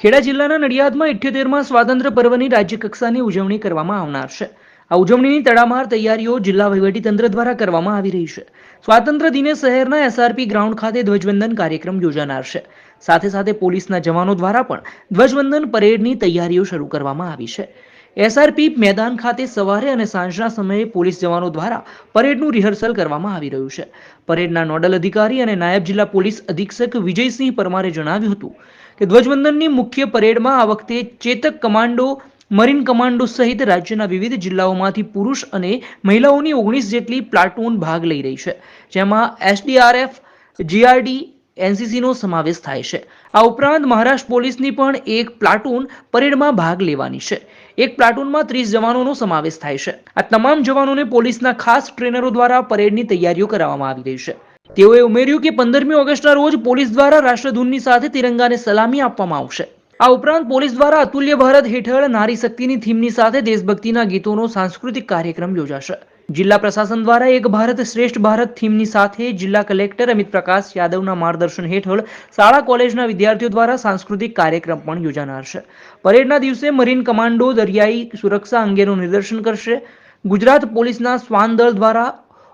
ખેડા જિલ્લાના નડિયાદમાં ઇઠ્યોતેરમાં સ્વાતંત્ર્ય પર્વની રાજ્યકક્ષાની ઉજવણી કરવામાં આવનાર છે. આ ઉજવણીની તડામાર તૈયારીઓ જિલ્લા વહીવટીતંત્ર દ્વારા કરવામાં આવી રહી છે. સ્વાતંત્ર્ય દિને શહેરના એસઆરપી ગ્રાઉન્ડ ખાતે ધ્વજવંદન કાર્યક્રમ યોજાનાર છે. સાથે સાથે પોલીસના જવાનો દ્વારા પણ ધ્વજવંદન પરેડની તૈયારીઓ શરૂ કરવામાં આવી છે. એસઆરપી મેદાન ખાતે સવારે અને સાંજના સમયે પોલીસ જવાનો દ્વારા પરેડનું રિહર્સલ કરવામાં આવી રહ્યું છે. પરેડના નોડલ અધિકારી અને નાયબ જિલ્લા પોલીસ અધિક્ષક વિજયસિંહ પરમારે જણાવ્યું હતું કે ધ્વજવંદનની મુખ્ય પરેડમાં આ વખતે ચેતક કમાન્ડો, મરીન કમાન્ડો સહિત રાજ્યના વિવિધ જિલ્લાઓમાંથી પુરુષ અને મહિલાઓની ઓગણીસ જેટલી પ્લાટૂન ભાગ લઈ રહી છે, જેમાં એસડીઆરએફ, જીઆરડી, એનસીસીનો સમાવેશ થાય છે. આ ઉપરાંત મહારાષ્ટ્ર પોલીસની પણ એક પ્લાટૂન પરેડમાં ભાગ લેવાની છે. એક પ્લાટૂનમાં ત્રીસ જવાનોનો સમાવેશ થાય છે. આ તમામ જવાનોને પોલીસના ખાસ ટ્રેનરો દ્વારા પરેડની તૈયારીઓ કરાવવામાં આવી રહી છે. તેઓએ ઉમેર્યું કે પંદરમી ઓગસ્ટના રોજ પોલીસ દ્વારા રાષ્ટ્રધૂનની સાથે તિરંગાને સલામી આપવામાં આવશે. આ ઉપરાંત પોલીસ દ્વારા અતુલ્ય ભારત હેઠળ નારી શક્તિની થીમની સાથે દેશભક્તિના ગીતોનો સાંસ્કૃતિક કાર્યક્રમ યોજાશે. જિલ્લા પ્રશાસન દ્વારા એક ભારત શ્રેષ્ઠ ભારત થીમની સાથે જિલ્લા કલેક્ટર અમિત પ્રકાશ યાદવના માર્ગદર્શન હેઠળ શાળા કોલેજના વિદ્યાર્થીઓ દ્વારા સાંસ્કૃતિક કાર્યક્રમ પણ યોજાનાર છે. પરેડના દિવસે મરીન કમાન્ડો દરિયાઈ સુરક્ષા અંગેનું નિદર્શન કરશે. ગુજરાત પોલીસના શ્વાન દળ દ્વારા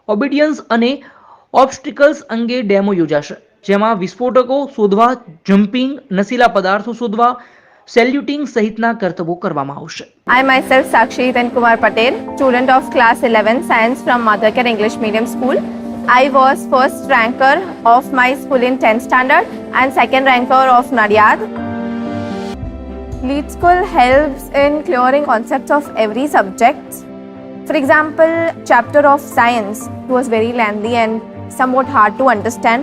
ઓબિડિયન્સ અને ઓબ્સ્ટિકલ્સ અંગે ડેમો યોજાશે, જેમાં વિસ્ફોટકો શોધવા, જમ્પિંગ, નશીલા પદાર્થો શોધવા સેલ્યુટિંગ સહિતના કરતબો કરવામાં આવશે I myself Sakshi Hitan Kumar Patel, student of class 11 science from Mothercare English Medium School. I was first ranker of my school in 10th standard and second ranker of Nadiad. Lead School helps in clearing concepts of every subject. For example, chapter of science was very lengthy and somewhat hard to understand.